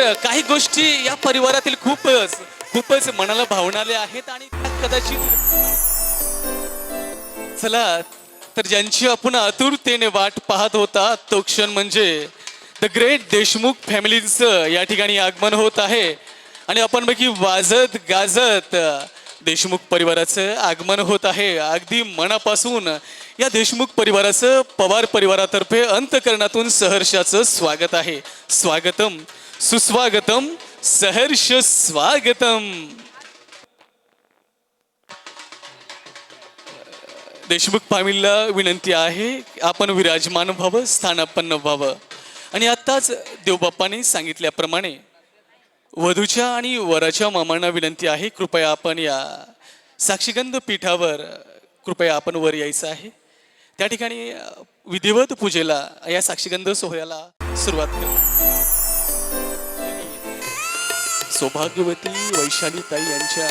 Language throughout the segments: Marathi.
तर काही गोष्टी या परिवारातील खूपच खूपच मनाला भावणाऱ्या आहेत आणि कदाचित चला तर ज्यांची आपण आतुरतेने वाट पाहत होता तो क्षण म्हणजे द ग्रेट देशमुख फॅमिलीचं या ठिकाणी आगमन होत आहे. आणि आपण बघी वाजत गाजत देशमुख परिवाराचं आगमन होत आहे. अगदी मनापासून या देशमुख परिवाराचं पवार परिवारातर्फे अंतकरणातून सहर्षाचं स्वागत आहे. स्वागतम. सुस्वागतम सहर्ष स्वागतम. देशमुख फॅमिलीला विनंती आहे आपण विराजमान व्हावं स्थानापन्न व्हावं. आणि आत्ताच देवबाप्पाने सांगितल्याप्रमाणे वधूच्या आणि वराच्या मामांना विनंती आहे कृपया आपण या साक्षीगंध पीठावर कृपया आपण वर यायचं आहे. त्या ठिकाणी विधिवत पूजेला या साक्षीगंध सोहळ्याला सुरुवात करू. सौभाग्यवती वैशाली ताई यांच्या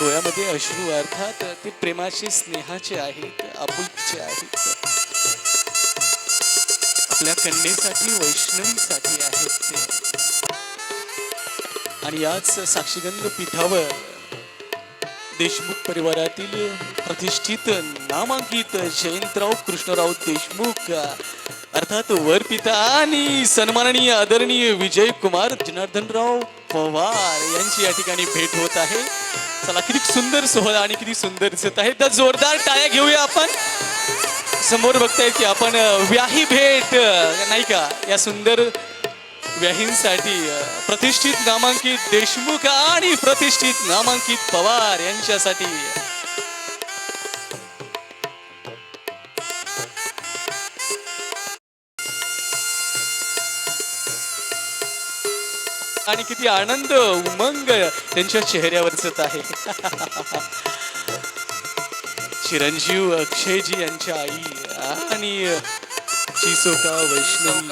डोळ्यामध्ये अश्रू अर्थात ते प्रेमाचे स्नेहाचे आहेत आपुलकीचे आहेत. आपल्या कन्येसाठी वैष्णवीसाठी आहेत ते. आणि याच साक्षीगंध पीठावर देशमुख परिवारातील प्रतिष्ठित नामांकित जयंतराव कृष्णराव देशमुख अर्थात वरपिता आणि सन्माननीय आदरणीय विजय कुमार जनार्दनराव पवार यांची या ठिकाणी भेट होत आहे. चला किती सुंदर सोहळा आणि किती सुंदर दिसत आहे. तर जोरदार टाळ्या घेऊया आपण. समोर बघताय की आपण व्याही भेट नाही का? या सुंदर व्याहींसाठी प्रतिष्ठित नामांकित देशमुख आणि प्रतिष्ठित नामांकित पवार यांच्यासाठी आणि किती आनंद उमंग त्यांच्या चेहऱ्यावर दिसत आहे. चिरंजीव अक्षयजी यांच्या आई आणि चिसोका वैष्णवी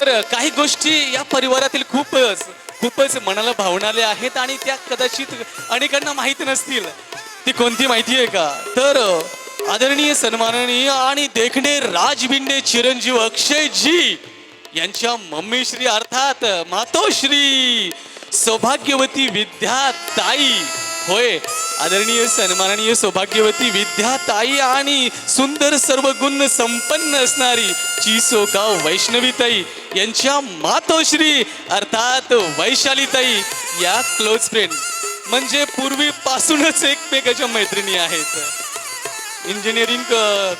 तर काही गोष्टी या परिवारातील खूपच खूपच मनाला भावणाऱ्या आहेत आणि त्या कदाचित अनेकांना माहीत नसतील. ती कोणती माहिती आहे का? तर आदरणीय सन्माननीय आणि देखणे राजबिंडे चिरंजीव अक्षयजी यांच्या मम्मीश्री अर्थात मातोश्री सौभाग्यवती विद्या ताई होय आदरणीय सन्माननीय सौभाग्यवती विद्या ताई आणि सुंदर सर्व गुण संपन्न असणारी चिसोका वैष्णवीताई यांच्या मातोश्री अर्थात वैशालीताई या क्लोज फ्रेंड म्हणजे पूर्वीपासूनच एकमेकाच्या मैत्रिणी आहेत. इंजिनिअरिंग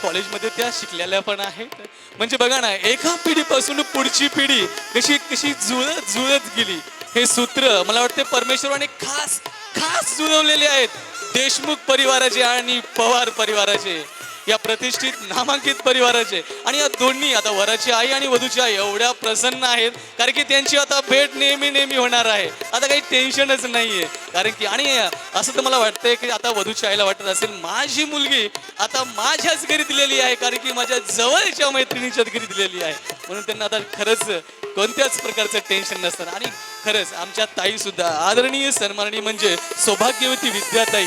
कॉलेजमध्ये त्या शिकलेल्या पण आहेत. म्हणजे बघा ना एका पिढीपासून पुढची पिढी कशी कशी जुळत जुळत गेली. हे सूत्र मला वाटते परमेश्वराने खास खास जुळवलेले आहेत. देशमुख परिवाराचे आणि पवार परिवाराचे. या प्रतिष्ठित नामांकित परिवाराचे. आणि या दोन्ही आता वराची आई आणि वधूची आई एवढ्या प्रसन्न आहेत कारण की त्यांची आता भेट नेहमी नेहमी होणार आहे. आता काही टेन्शनच नाहीये. कारण की आणि असं तर मला वाटतंय की आता वधूच्या आईला वाटत असेल माझी मुलगी आता माझ्याच घरी दिलेली आहे कारण की माझ्या जवळच्या मैत्रिणीच्याच घरी दिलेली आहे. म्हणून त्यांना आता खरंच कोणत्याच प्रकारचं टेन्शन नसतं आणि खरंच आमच्या ताई सुद्धा आदरणीय सन्माननीय म्हणजे सौभाग्यवती विद्याताई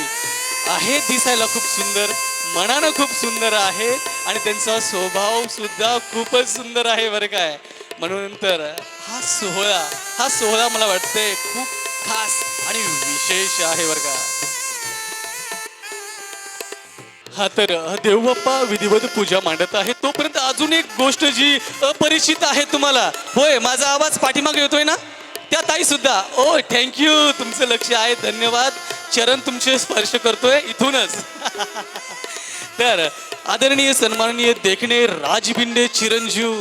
आहे दिसायला खूप सुंदर. मनानं खूप सुंदर आहे आणि त्यांचा स्वभाव सुद्धा खूपच सुंदर आहे बरं काय. म्हणून तर हा सोहळा हा सोहळा मला वाटते खूप खास आणि विशेष आहे बरं का. हा तर देवबाप्पा विधिवत पूजा मांडत आहे. तोपर्यंत अजून एक गोष्ट जी अपरिचित आहे तुम्हाला. होय माझा आवाज पाठीमागे येतोय ना? त्या ताई सुद्धा ओ थँक्यू तुमचं लक्ष आहे. धन्यवाद. चरण तुमचे स्पर्श करतोय इथूनच. तर आदरणीय सन्माननीय देखणे राजबिंडे चिरंजीव.